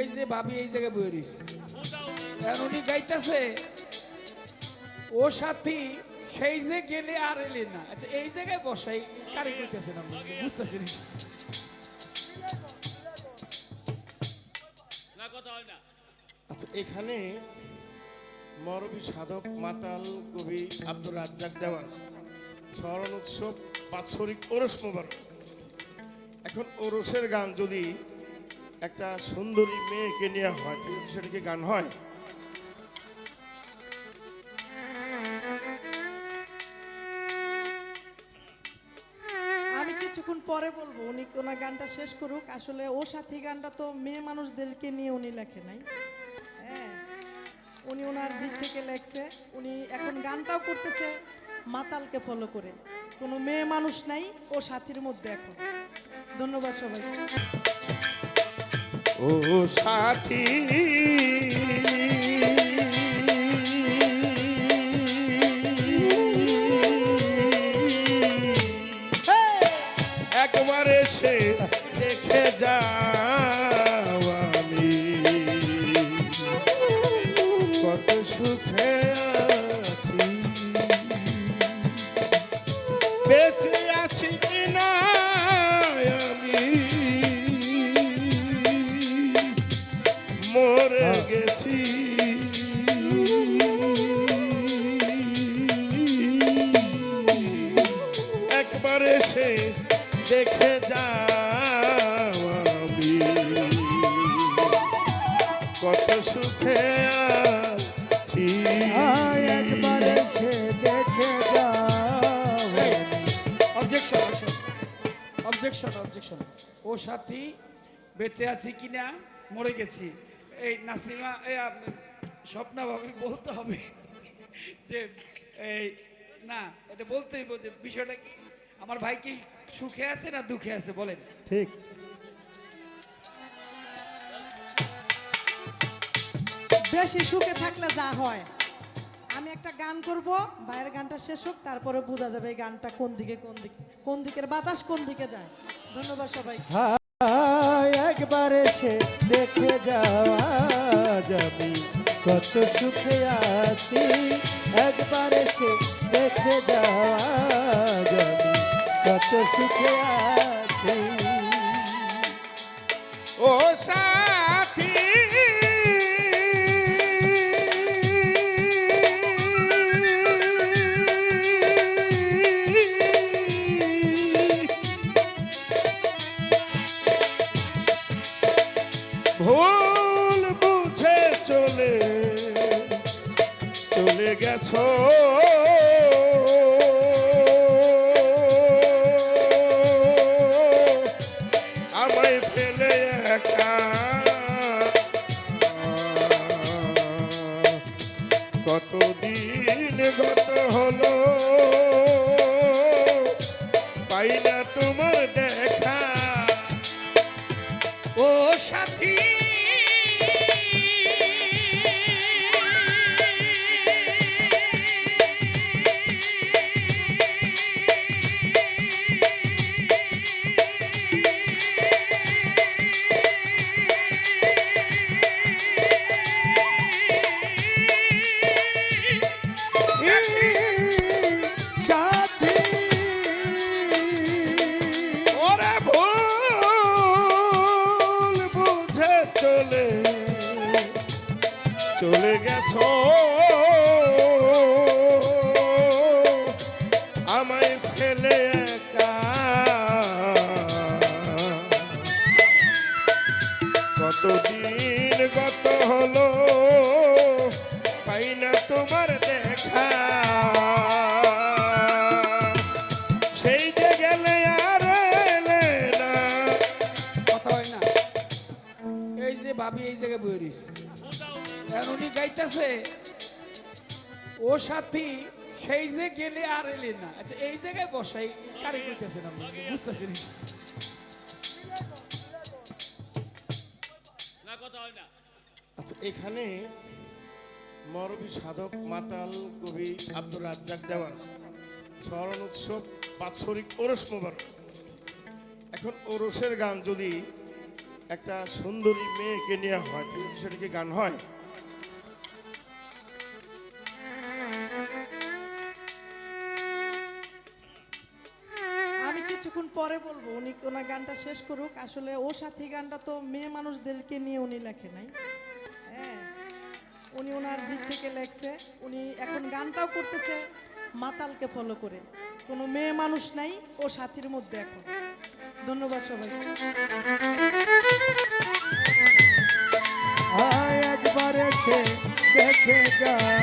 এই যে ভাবি এই জায়গায় বয়ে রয়েছে। এখন উনি গাইতেছে ও সাথী সেই যে গেলে আর এলে না। আচ্ছা এই জায়গায় বসাই কারি করতেছেন আপনি? বুঝতেছি না। আচ্ছা এখানে মরবী সাধক মাতাল কবি আব্দুর রাজ্জাক দেওয়ান স্মরণ উৎসব বাৎসরিক ওরস মোবারক। এখন ওরসের গান যদি একটা সুন্দরী মেয়েকে নিয়ে হয়। সেটা কি গান হয়? আমি কিছুক্ষণ পরে বলব, উনি ওনার গানটা শেষ করুক। আসলে ও সাথী গানটা তো মেয়ে মানুষদেরকে নিয়ে উনি লেখে নাই। হ্যাঁ উনি ওনার দিক থেকে লেখছে। উনি এখন গানটাও করতেছে, মাতালকে ফলো করে। কোনো মেয়ে মানুষ নাই, ও সাথীর মধ্যে এখন। ধন্যবাদ সবাই ও সাথী। গেছি। একবার এসে দেখে আমি। কত সুখে আছি। একবার এসে দেখে অবজেকশন অবজেকশন অবজেকশন ও সাথী বেঁচে আছি কিনা? মরে গেছি। এই নাসিমা এই আপ- স্বপ্না ভাবি বলতে হবে যে এই না এটা বলতেই বলছে বিষয়টা কি? আমার ভাই কি সুখে আছে না দুঃখে আছে? বলেন। ঠিক। বেশি সুখে থাকলে যা হয়। আমি একটা গান করব ভাইয়ের গানটা শেষ হোক তারপরে বোঝা যাবে এই গানটা কোন দিকে কোন দিকে কোন দিকের বাতাস কোন দিকে যায়। ধন্যবাদ সবাই হায়। একবার এসে দেখে যাওয়া যাবি কত সুখে আছি। একবার এসে দেখে যাওয়া যাবি কত সুখে আছি। ও সাথী চলে গেছো। আমায় ফেলে একা। কতদিন গত হলো? সেই যে গেলে আর কথা হয় না। এই যে ভাবি এই জায়গায় বয়ে রয়েছে। উনি গাইতেছে ও সাথী সেই যে গেলে আর এলে না। আচ্ছা এই জায়গায় বসাই কারি করতেছেন আপনি? বুঝতেছি আচ্ছা এখানে মরবী সাধক মাতাল কবি আব্দুর রাজ্জাক দেওয়ান। স্মরণ উৎসব বাৎসরিক ওরস মোবারক। এখন ওরসের গান যদি একটা সুন্দরী মেয়েকে নেওয়া হয় সেটা কি গান হয়? আমি কিছুক্ষণ পরে বলব, উনি ওনার গানটা শেষ করুক। আসলে ও সাথী গানটা তো মেয়ে মানুষদেরকে নিয়ে উনি লেখে নাই। উনি ওনার দিক থেকে লেখছে, উনি এখন গানটাও করতেছে, মাতালকে ফলো করে। কোনো মেয়ে মানুষ নাই, ও সাথীর মধ্যে এখন। ধন্যবাদ সবাই একবার দেখে যাও।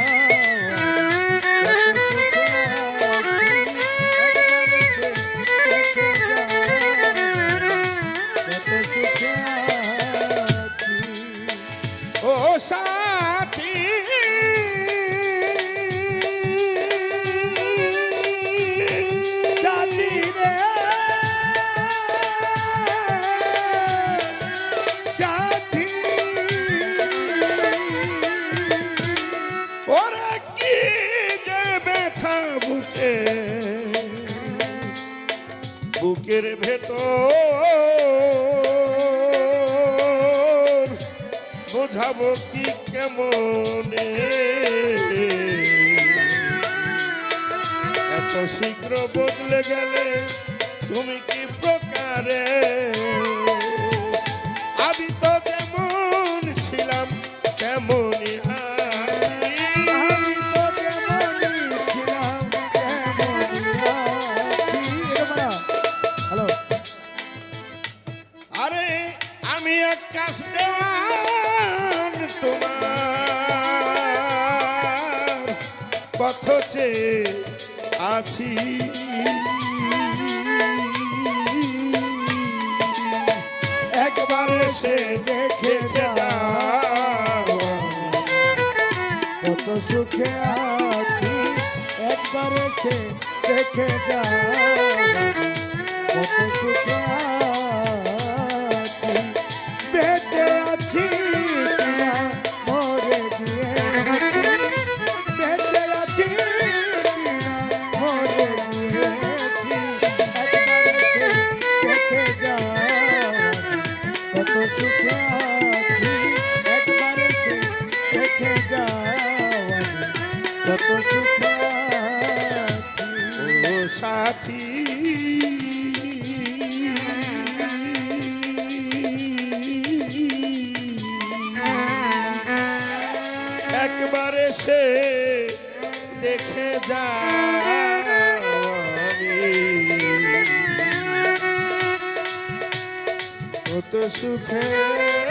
বুকের ভেতর বোঝাবো কি কেমনে? এত শীঘ্র বদলে গেলে তুমি কি প্রকারে? আমি তো যেমন ছিলাম, তেমনই তোমার পথ আছি। একবার সে দেখে কত সুখে আছি, একবার এসে দেখে যাও। কত সুখে একবারে সে দেখে যা কত সুখে